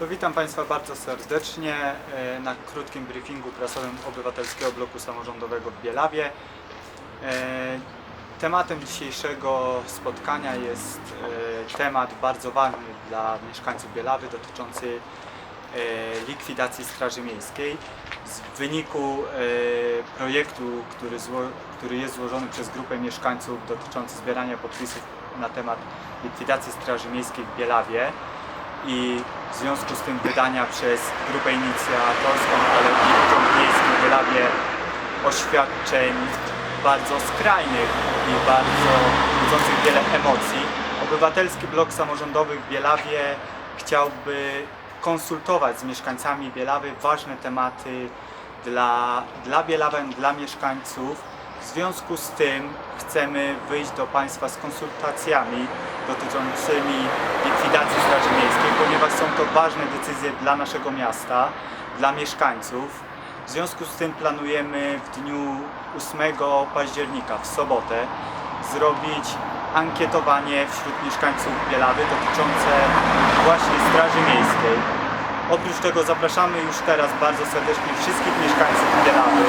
To witam Państwa bardzo serdecznie e, na krótkim briefingu prasowym Obywatelskiego Bloku Samorządowego w Bielawie. E, Tematem dzisiejszego spotkania jest e, temat bardzo ważny dla mieszkańców Bielawy dotyczący likwidacji Straży Miejskiej. W wyniku projektu, który, który jest złożony przez grupę mieszkańców dotyczący zbierania podpisów na temat likwidacji Straży Miejskiej w Bielawie i w związku z tym wydania przez grupę inicjatorską, ale i Urząd Miejski w Bielawie oświadczeń bardzo skrajnych i bardzo budzących wiele emocji. Obywatelski Blok Samorządowy w Bielawie chciałby konsultować z mieszkańcami Bielawy ważne tematy dla, dla Bielawen, dla mieszkańców. W związku z tym chcemy wyjść do Państwa z konsultacjami dotyczącymi likwidacji Straży Miejskiej, ponieważ są to ważne decyzje dla naszego miasta, dla mieszkańców. W związku z tym planujemy w dniu 8 października, w sobotę, zrobić ankietowanie wśród mieszkańców Bielawy dotyczące właśnie Straży Miejskiej. Oprócz tego zapraszamy już teraz bardzo serdecznie wszystkich mieszkańców Bielawy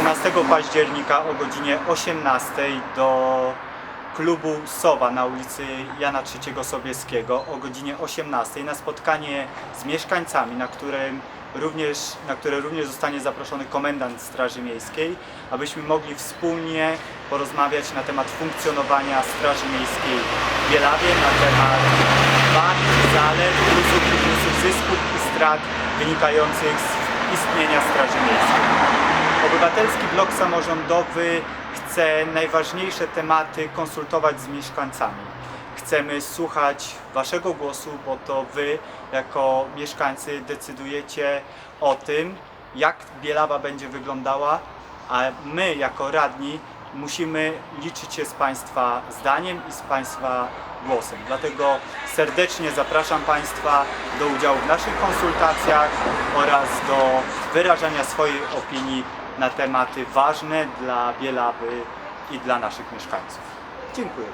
12 października o godzinie 18 do klubu Sowa na ulicy Jana III Sobieskiego o godzinie 18 na spotkanie z mieszkańcami, na którym również, na które również zostanie zaproszony komendant Straży Miejskiej, abyśmy mogli wspólnie porozmawiać na temat funkcjonowania Straży Miejskiej w Bielawie, na temat wad, zalet, plusów minusów zysków i strat wynikających z istnienia Straży Miejskiej. Obywatelski Blok Samorządowy chce najważniejsze tematy konsultować z mieszkańcami. Chcemy słuchać Waszego głosu, bo to Wy, jako mieszkańcy, decydujecie o tym, jak Bielawa będzie wyglądała, a my, jako radni, musimy liczyć się z Państwa zdaniem i z Państwa głosem. Dlatego serdecznie zapraszam Państwa do udziału w naszych konsultacjach oraz do wyrażania swojej opinii na tematy ważne dla Bielawy i dla naszych mieszkańców. Dziękuję.